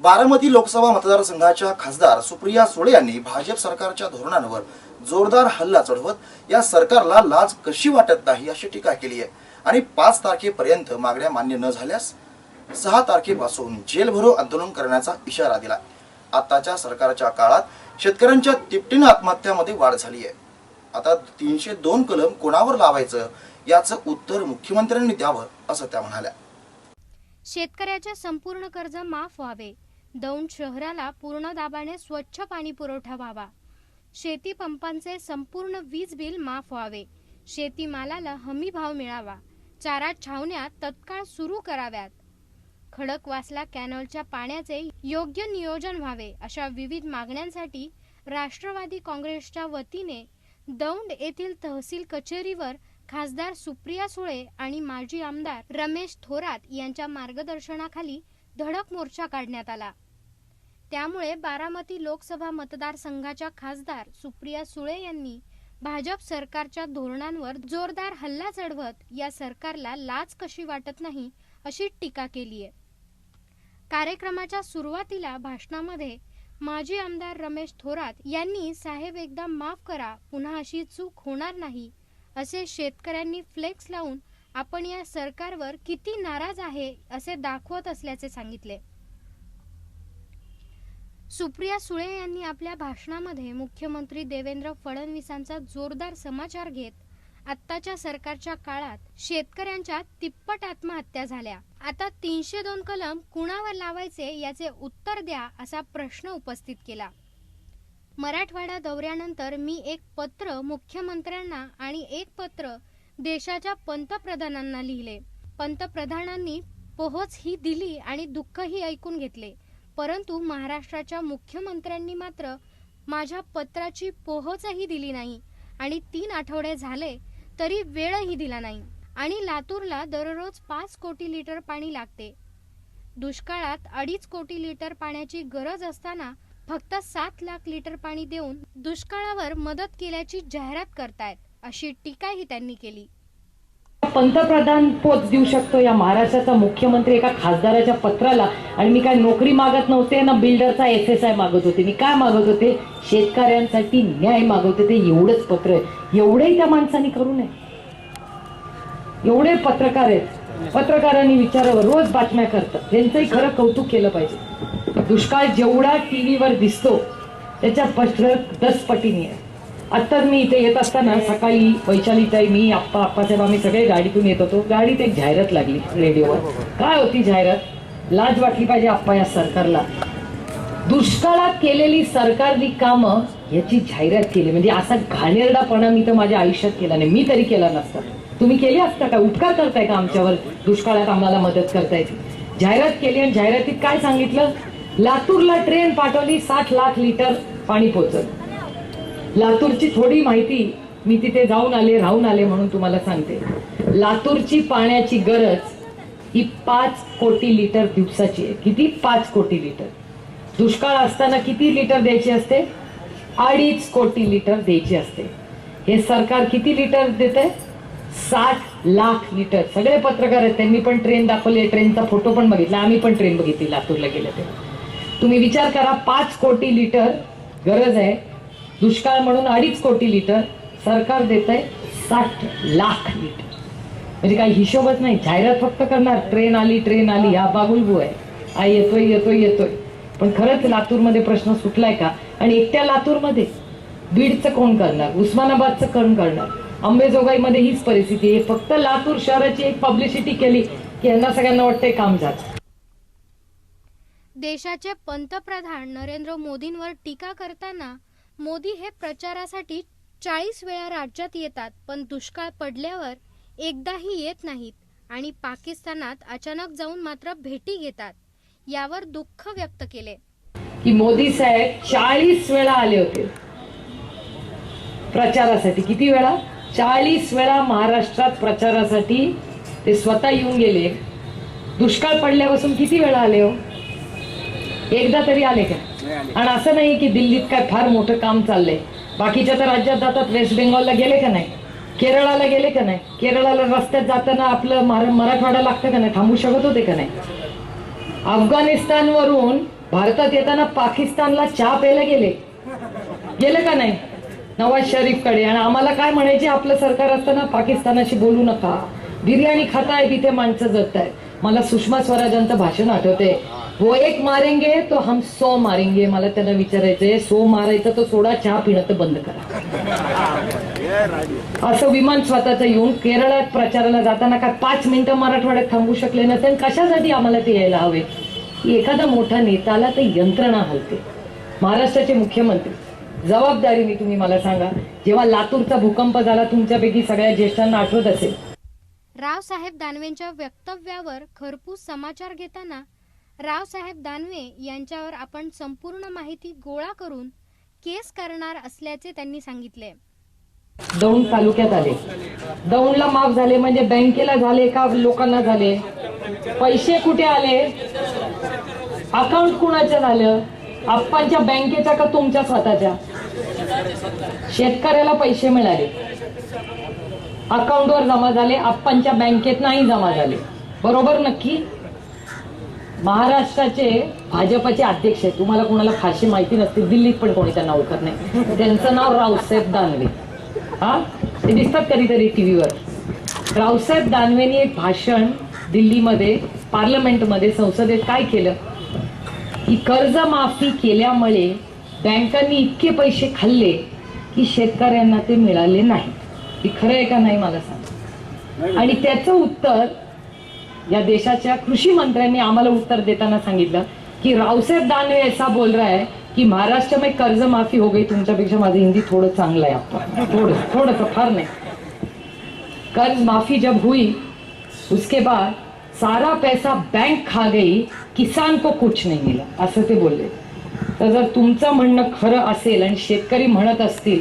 बारामती लोकसभा मतदारसंघाच्या खासदार सुप्रिया सुळे यांनी भाजप सरकारच्या धोरणांवर जोरदार हल्ला चढवत या सरकारला लाज कशी वाटत नाही अशी टीका केली आहे. आणि पाच तारखेपर्यंत मागण्या मान्य न झाल्यास सहा तारखेपासून जेलभरो आंदोलन करण्याचा इशारा दिला. आताच्या सरकारच्या काळात शेतकऱ्यांच्या तिपटीनं आत्महत्यामध्ये वाढ झाली आहे. आता तीनशे दोन कलम कोणावर लावायचं याचं उत्तर मुख्यमंत्र्यांनी द्यावं असं त्या म्हणाल्या. शेतकऱ्याचे संपूर्ण कर्ज माफ व्हावे. दौंड शहराला पूर्ण दाबाने स्वच्छ पाणी पुरवठा व्हावा. शेती पंपांचे संपूर्ण वीज बिल माफ व्हावे. शेतीमालाला हमी भाव मिळावा. चारा छावण्या तत्काळ सुरू कराव्यात. खडकवासला कॅनलच्या पाण्याचे योग्य नियोजन व्हावे अशा विविध मागण्यांसाठी राष्ट्रवादी काँग्रेसच्या वतीने दौंड येथील तहसील कचेरीवर खासदार सुप्रिया सुळे आणि माजी आमदार रमेश थोरात यांच्या मार्गदर्शनाखाली धडक मोर्चा काढण्यात आला. त्यामुळे बारामती लोकसभा मतदारसंघाच्या खासदार सुप्रिया सुळे यांनी भाजप सरकारच्या धोरणांवर जोरदार हल्ला चढवत या सरकारला लाच कशी वाटत नाही अशी टीका केली आहे कार्यक्रमाच्या सुरुवातीला भाषणामध्ये माजी आमदार रमेश थोरात यांनी साहेब एकदा माफ करा पुन्हा अशी चूक होणार नाही. असे शेतकऱ्यांनी फ्लेक्स लावून आपण या सरकारवर किती नाराज आहे असे दाखवत असल्याचे सांगितले. सुप्रिया सुळे यांनी आपल्या भाषणामध्ये मुख्यमंत्री देवेंद्र फडणवीसांचा जोरदार समाचार घेत आत्ताच्या सरकारच्या काळात शेतकऱ्यांच्या तिप्पट आत्महत्या झाल्या. आता तीनशे दोन कलम कुणावर लावायचे याचे उत्तर द्या असा प्रश्न उपस्थित केला. मराठवाडा दौऱ्यानंतर मी एक पत्र मुख्यमंत्र्यांना आणि एक पत्र देशाच्या पंतप्रधानांना लिहिले. पंतप्रधानांनी पोहोच ही दिली आणि दुःखही ऐकून घेतले. परंतु महाराष्ट्राच्या मुख्यमंत्र्यांनी मात्र माझ्या पत्राची पोहोचही दिली नाही आणि तीन आठवडे झाले तरी वेळही दिला नाही आणि लातूरला दररोज पाच कोटी लिटर पाणी लागते. दुष्काळात अडीच कोटी लिटर पाण्याची गरज असताना फक्त सात लाख लिटर पाणी देऊन दुष्काळावर मदत केल्याची जाहिरात करतायत अशी टीकाही त्यांनी केली. पंतप्रधान पोच देऊ शकतो या महाराष्ट्राचा मुख्यमंत्री एका खासदाराच्या पत्राला. आणि मी काय नोकरी मागत नव्हते ना बिल्डरचा एस एस आय मागत होते. मी काय मागत होते? शेतकऱ्यांसाठी न्याय मागत होते. एवढंच पत्र आहे. एवढंही त्या माणसाने करू नये. एवढे पत्रकार आहेत. पत्रकारांनी विचारावं. रोज बातम्या करतात. त्यांचंही खरं कौतुक केलं पाहिजे. दुष्काळ जेवढा टीव्हीवर दिसतो त्याच्या पत्र दस पटीने आहे. आत्ताच मी इथे येत असताना सकाळी वैशालीताई मी आप्पा आप्पासाहेब आम्ही सगळे गाडीतून येत होतो. गाडीत एक जाहिरात लागली रेडिओवर. काय होती जाहिरात? लाज वाटली पाहिजे आप्पा या सरकारला. दुष्काळात केलेली सरकारनी कामं याची जाहिरात केली. म्हणजे असा घाणेरडापणा मी तर माझ्या आयुष्यात केला नाही. मी तरी केला नसता. तुम्ही केली असता का? उपकार करताय का आमच्यावर? दुष्काळात आम्हाला मदत करताय. जाहिरात केली आणि जाहिरातीत काय सांगितलं? लातूरला ट्रेन पाठवली साठ लाख लिटर पाणी पोचत लातूरची थोडी माहिती मी तिथे जाऊन आले राहून आले म्हणून तुम्हाला सांगते. लातूरची पाण्याची गरज ही पाच कोटी लिटर दिवसाची आहे. किती? पाच कोटी लिटर. दुष्काळ असताना किती लिटर द्यायची असते? अडीच कोटी लिटर द्यायची असते. हे सरकार किती लिटर देते साठ लाख लिटर. सगळे पत्रकार आहेत त्यांनी पण ट्रेन दाखवली ट्रेनचा फोटो पण बघितला. आम्ही पण ट्रेन बघितली लातूरला गेले ते. तुम्ही विचार करा पाच कोटी लिटर गरज आहे. दुष्काळ म्हणून अडीच कोटी लिटर सरकार देत आहे साठ लाख लिटर. म्हणजे काही हिशोबच नाही. जाहिरात फक्त करणार. ट्रेन आली ट्रेन आली. हा बागुलबू आहे. आई येतोय येतोय येतोय. पण खरंच लातूरमध्ये प्रश्न सुटलाय का? आणि एकट्या लातूरमध्ये बीडचं कोण करणार? उस्मानाबादचं कोण करणार? अंबेजोगाईमध्ये हीच परिस्थिती आहे. फक्त लातूर शहराची एक पब्लिसिटी केली की यांना सगळ्यांना वाटतंय काम झालं. देशाचे पंतप्रधान नरेंद्र मोदींवर टीका करताना मोदी हे प्रचारासाठी चाळीस वेळा राज्यात येतात पण दुष्काळ पडल्यावर एकदाही येत नाहीत आणि पाकिस्तानात अचानक जाऊन मात्र भेटी घेतात यावर दुःख व्यक्त केले. की मोदी साहेब चाळीस वेळा आले होते. प्रचारासाठी किती वेळा? चाळीस वेळा महाराष्ट्रात प्रचारासाठी ते स्वतः येऊन गेले. दुष्काळ पडल्यापासून किती वेळा आले हो? एकदा तरी आले का? आणि असं नाही की दिल्लीत काय फार मोठं काम चाललंय. बाकीच्या तर राज्यात जातात वेस्ट बेंगॉलला गेले का नाही? केरळाला गेले का नाही? केरळाला रस्त्यात जाताना आपलं मराठवाडा लागतं का नाही? थांबू शकत होते का नाही? अफगाणिस्तानवरून भारतात येताना पाकिस्तानला चहा प्यायला गेले. गेले का नाही? नवाज शरीफकडे. आणि आम्हाला काय म्हणायचे? आपलं सरकार असताना पाकिस्तानाशी बोलू नका. बिर्याणी खाताय तिथे माणसं जगत आहेत मला सुषमा स्वराजांचं भाषण आठवते वो एक मारेंगे तो हम सो मारेंगे मला त्यांना विचारायचंय सो मारायचं तो सोडा चहा पिणं तर बंद करा. असं विमान स्वतःचं येऊन केरळात प्रचाराला जाताना काय पाच मिनिटं मराठवाड्यात थांबू शकले नसेल? कशासाठी आम्हाला ते यायला हवे? की एखादा मोठा नेताला ते यंत्रणा हलते. महाराष्ट्राचे मुख्यमंत्री जबाबदारीने तुम्ही मला सांगा जेव्हा लातूरचा भूकंप झाला तुमच्यापैकी सगळ्या ज्येष्ठांना आठवत असेल. रावसाहेब दानवेंच्या वक्तव्यावर खरपूस समाचार घेताना रावसाहेब दानवे यांच्यावर आपण संपूर्ण माहिती गोळा करून केस करणार असल्याचे त्यांनी सांगितले. दौंड तालुक्यात आले. दौंडला माफ झाले म्हणजे बँकेला झाले का लोकांना झाले? पैसे कुठे आले? अकाउंट कुणाचं झालं? आप्पांच्या बँकेच्या का तुमच्या स्वतःच्या? शेतकऱ्याला पैसे मिळाले. अकाउंटवर जमा झाले आप्पांच्या बँकेत नाही जमा झाले. बरोबर नक्की? महाराष्ट्राचे भाजपचे अध्यक्ष आहेत. तुम्हाला कोणाला फारशी माहिती नसते दिल्लीत पण कोणी त्यांना ओळखत नाही. त्यांचं नाव रावसाहेब दानवे. हा? ते दिसतात कधीतरी टीव्हीवर. रावसाहेब दानवेनी एक भाषण दिल्लीमध्ये पार्लमेंटमध्ये संसदेत काय केलं? की कर्जमाफी केल्यामुळे बँकांनी इतके पैसे खाल्ले की शेतकऱ्यांना ते मिळाले नाही हे खरं आहे का नाही मला सांग. आणि त्याचं उत्तर या देशाच्या कृषी मंत्र्यांनी आम्हाला उत्तर देताना सांगितलं की रावसाहेब दानवे ऐसा बोल रहा है की महाराष्ट्र में कर्ज माफी हो गई तुमच्यापेक्षा माझं हिंदी थोडं चांगलं आहे थोडं थोडंसं फार नाही. कर्ज माफी जब हुई उसके बाद सारा पैसा बैंक खा गई किसान को कुछ नाही मिला. असं ते बोलले. तर जर तुमचं म्हणणं खरं असेल आणि शेतकरी म्हणत असतील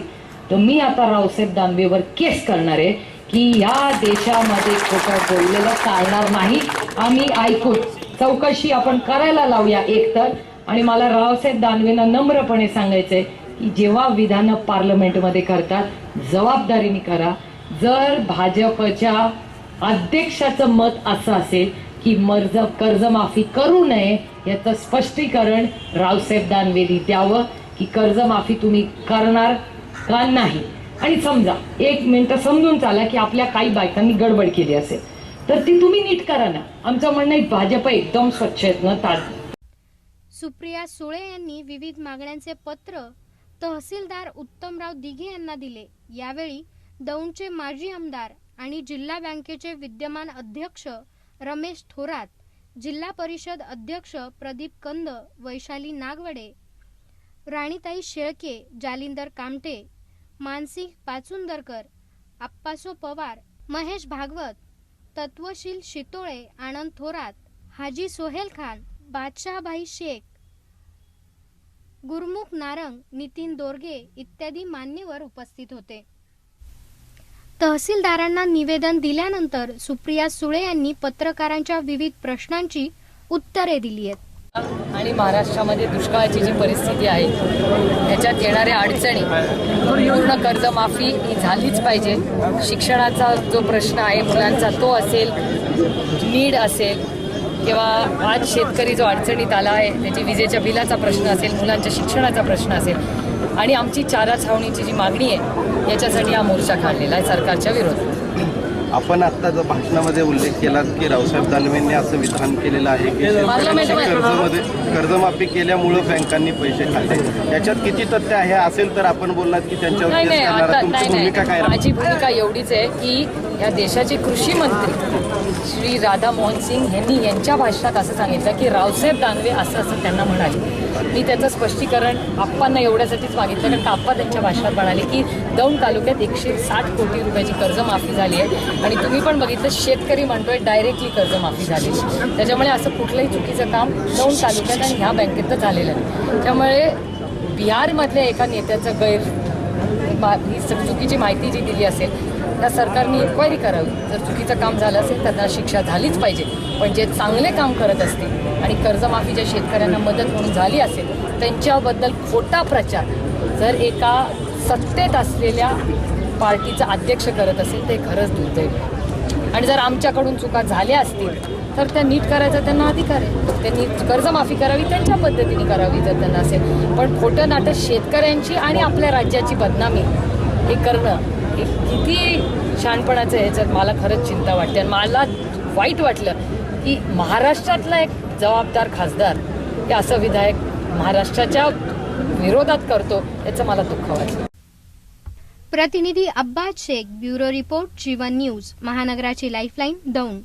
तर मी आता रावसाहेब दानवेवर केस करणार आहे. की या देशामध्ये खोटं बोललेलं चालणार नाही. आम्ही ऐकून चौकशी आपण करायला लावूया एकतर. आणि मला रावसाहेब दानवेंना नम्रपणे सांगायचंय की जेव्हा विधानं पार्लमेंटमध्ये करतात जबाबदारीने करा. जर भाजपच्या अध्यक्षाचं मत असं असेल की मर्ज कर्जमाफी करू नये याचं स्पष्टीकरण रावसाहेब दानवेनी द्यावं की कर्जमाफी तुम्ही करणार का नाही? आणि समजा एक मिनिट समजून चाला की आपल्या काही बायकांनी गडबड केली असेल. तर ती तुम्ही नीट करा ना. आमचं म्हणणं भाजप एकदम स्वच्छ आहेत ना ताज. सुप्रिया सुळे यांनी विविध मागण्यांचे पत्र तहसीलदार उत्तमराव दिघे यांना दिले. यावेळी दौंडचे माजी आमदार आणि जिल्हा बँकेचे विद्यमान अध्यक्ष रमेश थोरात जिल्हा परिषद अध्यक्ष प्रदीप कंद वैशाली नागवडे राणीताई शेळके जालिंदर कामटे मानसिंह पाचुंदरकर आप्पासो पवार महेश भागवत तत्वशील शितोळे आनंद थोरात हाजी सोहेल खान बादशाहभाई शेख गुरमुख नारंग नितीन दोरगे इत्यादी मान्यवर उपस्थित होते. तहसीलदारांना निवेदन दिल्यानंतर सुप्रिया सुळे यांनी पत्रकारांच्या विविध प्रश्नांची उत्तरे दिली आहेत. आणि महाराष्ट्रामध्ये दुष्काळाची जी परिस्थिती आहे त्याच्यात येणाऱ्या अडचणी पूर्ण कर्जमाफी ही झालीच पाहिजे. शिक्षणाचा जो प्रश्न आहे मुलांचा तो असेल नीड असेल किंवा आज शेतकरी जो अडचणीत आला आहे त्याची विजेच्या बिलाचा प्रश्न असेल मुलांच्या शिक्षणाचा प्रश्न असेल आणि आमची चारा छावणीची जी मागणी आहे याच्यासाठी हा मोर्चा काढलेला आहे सरकारच्या विरोधात. आपण आता जो भाषणामध्ये उल्लेख केला की रावसाहेब दानवेंनी असं विधान केलेलं आहे की शेतकऱ्यांची कर्जमध्ये कर्जमाफी केल्यामुळं बँकांनी पैसे खाल्ले. याच्यात किती तथ्य आहे? असेल तर आपण बोललात की त्यांच्यावर केस करणार तुमची भूमिका काय राहील? माझी भूमिका एवढीच आहे की या देशाचे कृषी मंत्री श्री राधा मोहन सिंग यांनी यांच्या भाषणात असं सांगितलं की रावसाहेब दानवे असं असं त्यांना म्हणाले. मी त्याचं स्पष्टीकरण आप्पांना एवढ्यासाठीच मागितलं कारण आप्पा त्यांच्या भाषणात म्हणाले की दौंड तालुक्यात एकशे साठ कोटी रुपयाची कर्जमाफी झाली आहे आणि तुम्ही पण बघितलं शेतकरी म्हणतोय डायरेक्टली कर्जमाफी झाली त्याच्यामुळे असं कुठलंही चुकीचं काम दौंड तालुक्यात आणि ह्या बँकेत तर झालेलं नाही. त्यामुळे बिहारमधल्या एका नेत्याचं गैर मा- ही स- चुकीची माहिती जी दिली असेल त्या सरकारने इन्क्वायरी करावी. जर चुकीचं काम झालं असेल त्यांना शिक्षा झालीच पाहिजे. पण जे चांगले काम करत असतील आणि कर्जमाफी ज्या शेतकऱ्यांना मदत म्हणून झाली असेल त्यांच्याबद्दल खोटा प्रचार. जर एका सत्तेत असलेल्या पार्टीचा अध्यक्ष करत असेल ते खरंच दुर्दैव आणि जर आमच्याकडून चुका झाल्या असतील तर त्या नीट करायचा त्यांना अधिकार आहे. त्यांनी कर्जमाफी करावी त्यांच्या पद्धतीने करावी जर त्यांना असेल. पण खोटं नाटक शेतकऱ्यांची आणि आपल्या राज्याची बदनामी हे करणं हे किती शहाणपणाचं ह्याच्यात मला खरंच चिंता वाटते. आणि मला वाईट वाटलं की महाराष्ट्रातला एक जबाबदार खासदार हे असं विधायक महाराष्ट्राच्या विरोधात करतो याचं मला दुःख वाटलं. प्रतिनिधी Abbas Shaikh bureau report Jeevan news महानगराची lifeline Daund.